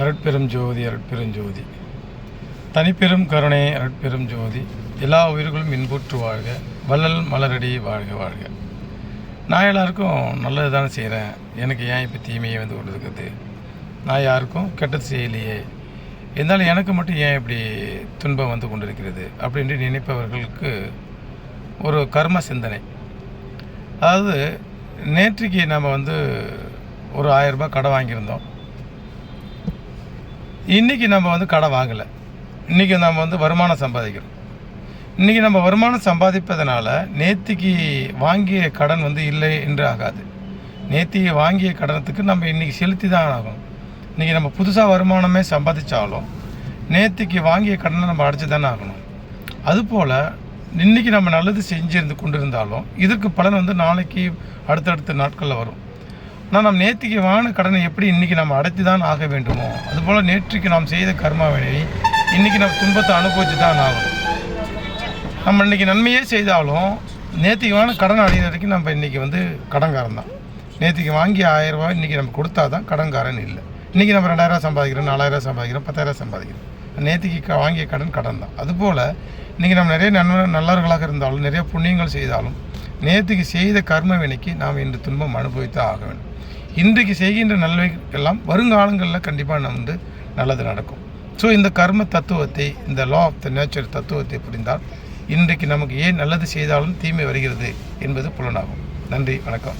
அருட்பெரும் ஜோதி அருட்பெரும் ஜோதி. தனிப்பெரும் கருணை அருட்பெரும் ஜோதி. எல்லா உயிர்களும் இன்புற்று வாழ்க. வள்ளல் மலரடி வாழ்க வாழ்க. நான் எல்லாருக்கும் நல்லது தானே செய்கிறேன் எனக்கு ஏன் இப்போ தீமையை வந்து கொண்டு இருக்குது நான் யாருக்கும் கெட்டது செய்யலையே. இருந்தாலும் எனக்கு மட்டும் ஏன் இப்படி துன்பம் வந்து கொண்டிருக்கிறது? அப்படின்ட்டு நினைப்பவர்களுக்கு ஒரு கர்ம சிந்தனை. அதாவது நேற்றுக்கு நம்ம வந்து ஒரு ஆயிரம் ரூபாய் கடை வாங்கியிருந்தோம். இன்றைக்கி நம்ம வந்து கடை வாங்கலை. இன்றைக்கி நம்ம வந்து வருமானம் சம்பாதிக்கிறோம். இன்றைக்கி நம்ம வருமானம் சம்பாதிப்பதனால நேத்திக்கு வாங்கிய கடன் வந்து இல்லை என்று ஆகாது. நேத்திக்கு வாங்கிய கடனத்துக்கு நம்ம இன்றைக்கி செலுத்தி தான் ஆகும் இன்றைக்கி நம்ம புதுசாக வருமானமே சம்பாதிச்சாலும் நேத்திக்கு வாங்கிய கடனை நம்ம அடைச்சி தானே ஆகணும். அதுபோல் இன்றைக்கி நம்ம நல்லது செஞ்சிருந்து கொண்டிருந்தாலும் இதற்கு பலன் வந்து நாளைக்கு அடுத்தடுத்த நாட்களில் வரும். நான் நாம் நேற்றுக்கு வாங்கின கடனை எப்படி இன்றைக்கி நம்ம அடைத்து தான் ஆக வேண்டுமோ அதுபோல் நேற்றுக்கு நாம் செய்த கர்மாவினை இன்றைக்கி நம்ம துன்பத்தை அனுபவிச்சு தான் ஆகும் நம்ம இன்றைக்கி நன்மையே செய்தாலும் நேற்றுக்கு வாங்கின கடன் அடையிற வரைக்கும் நம்ம இன்றைக்கி வந்து கடன்காரன் தான். நேற்றுக்கு வாங்கி ஆயிரம் ரூபாய் இன்றைக்கி நம்ம கொடுத்தா தான் கடன்காரன் இல்லை. இன்றைக்கி நம்ம ரெண்டாயிரம் சம்பாதிக்கிறோம் நாலாயிரம் சம்பாதிக்கிறோம் பத்தாயிரம் சம்பாதிக்கிறோம். நேற்றுக்கு வாங்கிய கடன் கடன் தான் அதுபோல் இன்றைக்கி நம்ம நிறைய நன்ம நல்லவர்களாக இருந்தாலும் நிறைய புண்ணியங்கள் செய்தாலும் நேற்றுக்கு செய்த கர்ம வினைக்கு நாம் இன்று துன்பம் அனுபவித்து ஆக வேண்டும். இன்றைக்கு செய்கின்ற நல்லவைக்கெல்லாம் வருங்காலங்களில் கண்டிப்பாக நம்ம வந்து நல்லது நடக்கும். ஸோ இந்த கர்ம தத்துவத்தை இந்த லா ஆஃப் த நேச்சர் தத்துவத்தை புரிந்தால் இன்றைக்கு நமக்கு ஏன் நல்லது செய்தாலும் தீமை வருகிறது என்பது புலனாகும். நன்றி வணக்கம்.